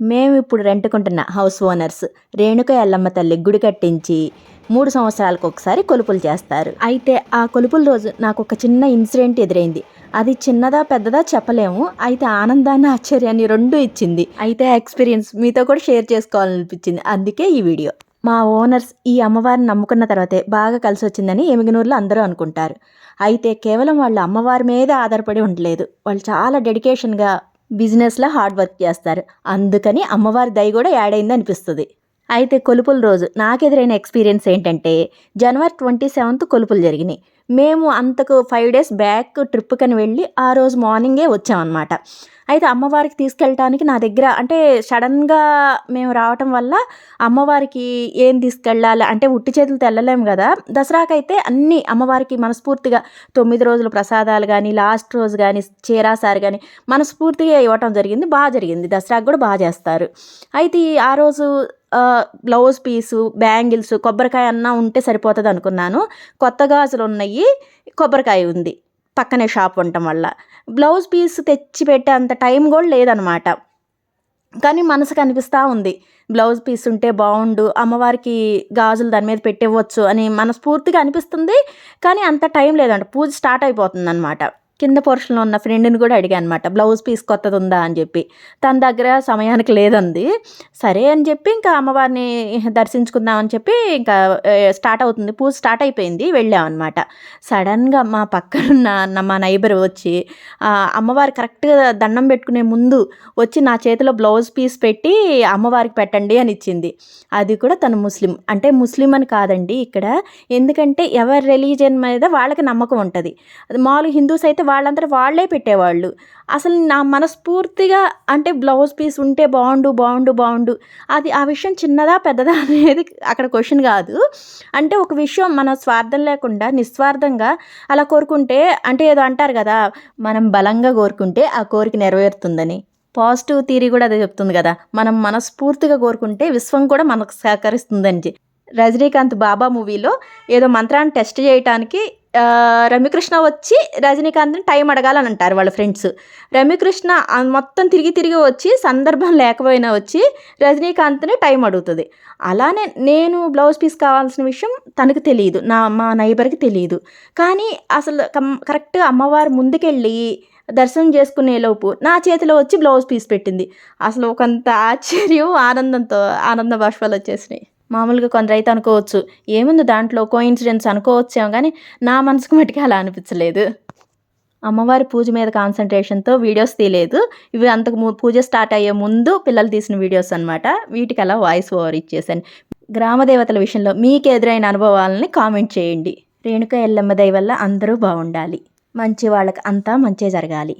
మేము ఇప్పుడు రెంటుకుంటున్న హౌస్ ఓనర్స్ రేణుక ఎల్లమ్మ తల్లి గుడి కట్టించి మూడు సంవత్సరాలకు ఒకసారి కొలుపులు చేస్తారు. అయితే ఆ కొలుపుల రోజు నాకు ఒక చిన్న ఇన్సిడెంట్ ఎదురైంది. అది చిన్నదా పెద్దదా చెప్పలేము. అయితే ఆనందాన్ని ఆశ్చర్యాన్ని రెండు ఇచ్చింది. అయితే ఆ ఎక్స్పీరియన్స్ మీతో కూడా షేర్ చేసుకోవాలనిపించింది. అందుకే ఈ వీడియో. మా ఓనర్స్ ఈ అమ్మవారిని నమ్ముకున్న తర్వాతే బాగా కలిసి వచ్చిందని ఎమిగనూరులో అందరూ అనుకుంటారు. అయితే కేవలం వాళ్ళు అమ్మవారి మీద ఆధారపడి ఉండలేదు. వాళ్ళు చాలా డెడికేషన్గా బిజినెస్లో హార్డ్ వర్క్ చేస్తారు. అందుకని అమ్మవారి దయ కూడా యాడ్ అయింది అనిపిస్తుంది అయితే కొలుపుల రోజు నాకెదురైన ఎక్స్పీరియన్స్ ఏంటంటే జనవరి ట్వంటీ సెవెంత్ కొలుపులు జరిగినాయి. మేము అంతకు ఫైవ్ డేస్ బ్యాక్ ట్రిప్ కని వెళ్ళి ఆ రోజు మార్నింగే వచ్చామన్నమాట. అయితే అమ్మవారికి తీసుకెళ్ళటానికి నా దగ్గర అంటే సడన్గా మేము రావటం వల్ల అమ్మవారికి ఏం తీసుకెళ్ళాలి అంటే ఉట్టి చేతులతో వెళ్ళలేము కదా. దసరాకైతే అన్నీ అమ్మవారికి మనస్ఫూర్తిగా తొమ్మిది రోజులు ప్రసాదాలు కానీ లాస్ట్ రోజు కానీ చీరాసారు కానీ మనస్ఫూర్తిగా ఇవ్వటం జరిగింది బాగా జరిగింది. దసరాకు కూడా బాగా చేస్తారు. అయితే ఆ రోజు బ్లౌజ్ పీసు బ్యాంగిల్స్ కొబ్బరికాయ అన్నా ఉంటే సరిపోతుంది అనుకున్నాను. కొత్త గాజులు ఉన్నాయి. కొబ్బరికాయ ఉంది. పక్కనే షాప్ ఉండటం వల్ల. బ్లౌజ్ పీస్ తెచ్చి పెట్టే అంత టైం కూడా లేదనమాట. కానీ మనసుకు అనిపిస్తూ ఉంది. బ్లౌజ్ పీస్ ఉంటే బాగుండు అమ్మవారికి గాజులు దాని మీద పెట్టేవచ్చు అని మనస్ఫూర్తిగా అనిపిస్తుంది. కానీ అంత టైం లేదంట. పూజ స్టార్ట్ అయిపోతుంది అనమాట కింద పోర్షన్లో ఉన్న ఫ్రెండ్ని కూడా అడిగా అనమాట బ్లౌజ్ పీస్ కొత్తది ఉందా అని చెప్పి. తన దగ్గర సమయానికి లేదంది. సరే అని చెప్పి ఇంకా అమ్మవారిని దర్శించుకుందామని చెప్పి ఇంకా స్టార్ట్ అవుతుంది. పూజ స్టార్ట్ అయిపోయింది వెళ్ళామన్నమాట. సడన్గా మా పక్కనున్న మా నైబర్ వచ్చి అమ్మవారు కరెక్ట్గా దండం పెట్టుకునే ముందు వచ్చి నా చేతిలో బ్లౌజ్ పీస్ పెట్టి అమ్మవారికి పెట్టండి అని ఇచ్చింది. అది కూడా తను ముస్లిం అంటే ముస్లిం అని కాదండి ఇక్కడ. ఎందుకంటే ఎవరి రిలీజియన్ మీద వాళ్ళకి నమ్మకం ఉంటుంది. అది మామూలుగా హిందూస్ అయితే వాళ్ళంతా వాళ్ళే పెట్టేవాళ్ళు. అసలు నా మనస్ఫూర్తిగా అంటే బ్లౌజ్ పీస్ ఉంటే బాగుండు బాగుండు బాగుండు. అది ఆ విషయం చిన్నదా పెద్దదా అనేది అక్కడ క్వశ్చన్ కాదు. అంటే ఒక విషయం మన స్వార్థం లేకుండా నిస్వార్థంగా అలా కోరుకుంటే అంటే ఏదో అంటారు కదా మనం బలంగా కోరుకుంటే ఆ కోరిక నెరవేరుతుందని. పాజిటివ్ థీరీ కూడా అదే చెప్తుంది కదా మనం మనస్ఫూర్తిగా కోరుకుంటే విశ్వం కూడా మనకు సహకరిస్తుందని. చె- రజనీకాంత్ బాబా మూవీలో ఏదో మంత్రాన్ని టెస్ట్ చేయడానికి రమ్యకృష్ణ వచ్చి రజనీకాంత్ని టైం అడగాలని అంటారు వాళ్ళ ఫ్రెండ్స్. రమ్యకృష్ణ మొత్తం తిరిగి తిరిగి వచ్చి సందర్భం లేకపోయినా వచ్చి రజనీకాంత్ని టైం అడుగుతుంది. అలానే నేను బ్లౌజ్ పీస్ కావాల్సిన విషయం తనకు తెలియదు. నా మా నైబర్కి తెలియదు. కానీ అసలు కం కరెక్ట్గా అమ్మవారు ముందుకెళ్ళి దర్శనం చేసుకునే లోపు నా చేతిలో వచ్చి బ్లౌజ్ పీస్ పెట్టింది. అసలు ఒకంత ఆశ్చర్యం ఆనందంతో ఆనంద బాష్పాలు వచ్చేసినాయి. మామూలుగా కొందరైతే అనుకోవచ్చు. ఏముంది దాంట్లో కో ఇన్సిడెంట్స్ అనుకోవచ్చేమో కానీ నా మనసుకు మటుకే అలా అనిపించలేదు. అమ్మవారి పూజ మీద కాన్సన్ట్రేషన్తో వీడియోస్ తీయలేదు. ఇవి అంతకు పూజ స్టార్ట్ అయ్యే ముందు పిల్లలు తీసిన వీడియోస్ అనమాట వీటికి అలా వాయిస్ ఓవర్ ఇచ్చేసాను గ్రామ దేవతల విషయంలో మీకు ఎదురైన అనుభవాలని కామెంట్ చేయండి. రేణుక ఎల్లమ్మ దయ వల్ల అందరూ బాగుండాలి. మంచి వాళ్ళకి అంతా మంచే జరగాలి.